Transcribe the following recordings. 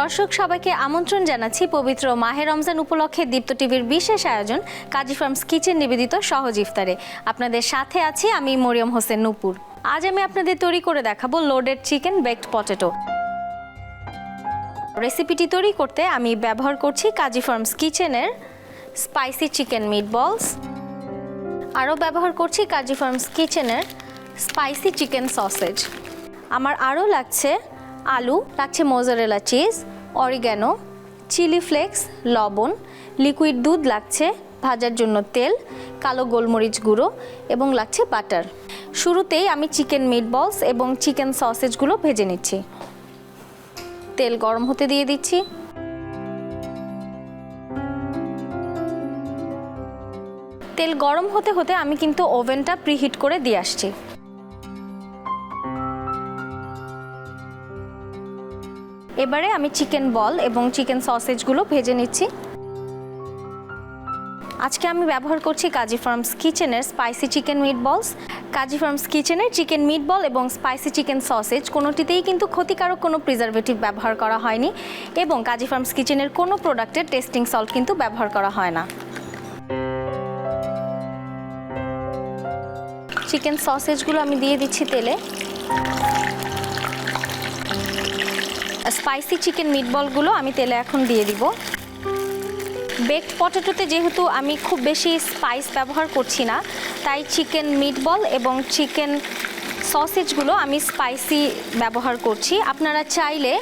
দর্শক, সবাইকে আমন্ত্রণ জানাচ্ছি পবিত্র মাহে রমজান উপলক্ষে দীপ্ত টিভির বিশেষ আয়োজন, কাজী ফার্মস কিচেন নিবেদিত সহজ ইফতারে। আপনাদের সাথে আছি আমি মরিয়ম হোসেন নুপুর। আজ আমি আপনাদের তৈরি করে দেখাবো লোডেড চিকেন বেকড পটেটো রেসিপিটি তৈরি করতে আমি ব্যবহার করছি কাজী ফার্মস কিচেনের স্পাইসি চিকেন মিটবলস আরও ব্যবহার করছি কাজী ফার্মস কিচেনের স্পাইসি চিকেন সসেজ আমার আরও লাগছে আলু, লাগছে mozzarella cheese oregano, chilli flakes, লবণ, লিকুইড দুধ লাগছে ভাজার জন্য তেল, কালো গোলমরিচ গুঁড়ো এবং লাগছে বাটার। শুরুতেই আমি চিকেন মিটবলস এবং চিকেন সসেজগুলো ভেজে নিচ্ছি। তেল গরম হতে দিয়ে দিচ্ছি। তেল গরম হতে হতে আমি কিন্তু ওভেনটা প্রিহিট করে দিয়ে আসছি। এবারে আমি চিকেন বল এবং চিকেন সসেজগুলো ভেজে নিচ্ছি। আজকে আমি ব্যবহার করছি কাজী ফার্মস কিচেনের spicy chicken meatballs Kazi Farms কিচেনের চিকেন মিট বল এবং স্পাইসি চিকেন সসেজ কোনোটিতেই কিন্তু ক্ষতিকারক কোনো প্রিজারভেটিভ ব্যবহার করা হয়নি এবং কাজী ফার্মস কিচেনের কোনো প্রোডাক্টের টেস্টিং সল্ট কিন্তু ব্যবহার করা হয় না। চিকেন সসেজগুলো আমি দিয়ে দিচ্ছি তেলে। স্পাইসি চিকেন মিটবলগুলো আমি তেলে এখন দিয়ে দিব। বেকড পটেটোতে যেহেতু আমি খুব বেশি স্পাইস ব্যবহার করছি না, তাই চিকেন মিটবল এবং চিকেন সসেজগুলো আমি স্পাইসি ব্যবহার করছি। আপনারা চাইলে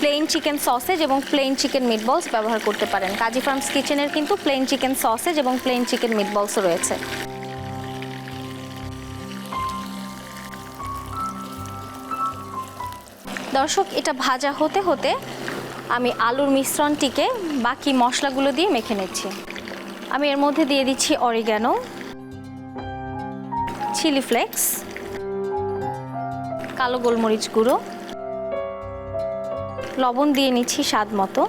প্লেন চিকেন সসেজ এবং প্লেন চিকেন মিটবলস ব্যবহার করতে পারেন। কাজী ফার্মস কিচেনের কিন্তু প্লেন চিকেন সসেজ এবং প্লেন চিকেন মিটবলসও রয়েছে। দর্শক, এটা ভাজা হতে হতে আমি আলুর মিশ্রণটিকে বাকি মশলাগুলো দিয়ে মেখে নিচ্ছি। আমি এর মধ্যে দিয়ে দিচ্ছি অরিগ্যানো চিলি ফ্লেক্স, কালো গোলমরিচ গুঁড়ো, লবণ দিয়ে নিচ্ছি স্বাদ মতো।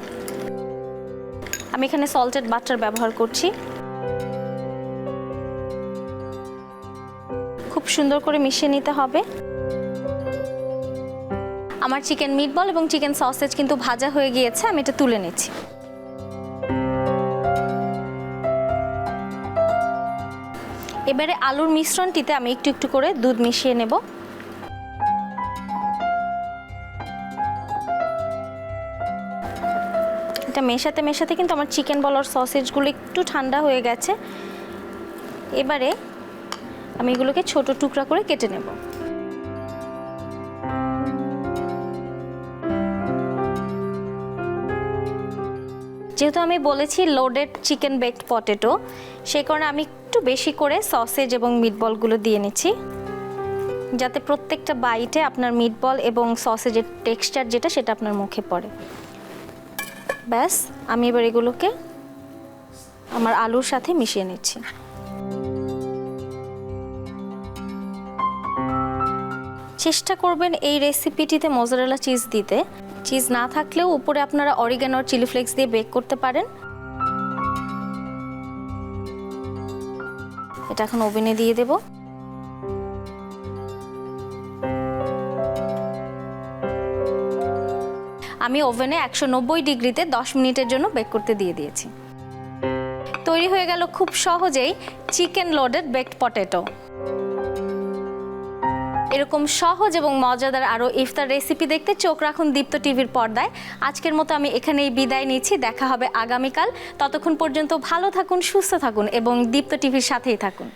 আমি এখানে সল্টেড বাটার ব্যবহার করছি। খুব সুন্দর করে মিশিয়ে নিতে হবে। আমার চিকেন মিটবল এবং চিকেন সসেজ কিন্তু ভাজা হয়ে গিয়েছে, আমি এটা তুলে নিচ্ছি। এবারে আলুর মিশ্রণটিতে আমি একটু একটু করে দুধ মিশিয়ে নেব। এটা মেশাতে মেশাতে কিন্তু আমার চিকেন বলার সসেজগুলো একটু ঠান্ডা হয়ে গেছে। এবারে আমি এগুলোকে ছোট টুকরা করে কেটে নেব। যেহেতু আমি বলেছি লোডেড চিকেন বেকড পটেটো সেই কারণে আমি একটু বেশি করে সসেজ এবং মিটবলগুলো দিয়ে নিচ্ছি। যাতে প্রত্যেকটা বাইটে আপনার মিটবল এবং সসেজের টেক্সচার যেটা, সেটা আপনার মুখে পড়ে। ব্যাস, আমি এবার এগুলোকে আমার আলুর সাথে মিশিয়ে নিচ্ছি। চেষ্টা করবেন এই রেসিপিটিতে মোজারেলা চিজ দিতে। চিজ না থাকলেও উপরে আপনারা অরিগানো আর চিলি ফ্লেক্স দিয়ে বেক করতে পারেন। এটা এখন ওভেনে দিয়ে দেব। আমি ওভেনে একশো নব্বই ডিগ্রিতে দশ মিনিটের জন্য বেক করতে দিয়ে দিয়েছি। তৈরি হয়ে গেল খুব সহজেই চিকেন লোডেড বেকড পটেটো এরকম সহজ এবং মজাদার আরও ইফতার রেসিপি দেখতে চোখ রাখুন দীপ্ত টিভির পর্দায়। আজকের মতো আমি এখানেই বিদায় নিচ্ছি, দেখা হবে আগামীকাল। ততক্ষণ পর্যন্ত ভালো থাকুন, সুস্থ থাকুন এবং দীপ্ত টিভির সাথেই থাকুন।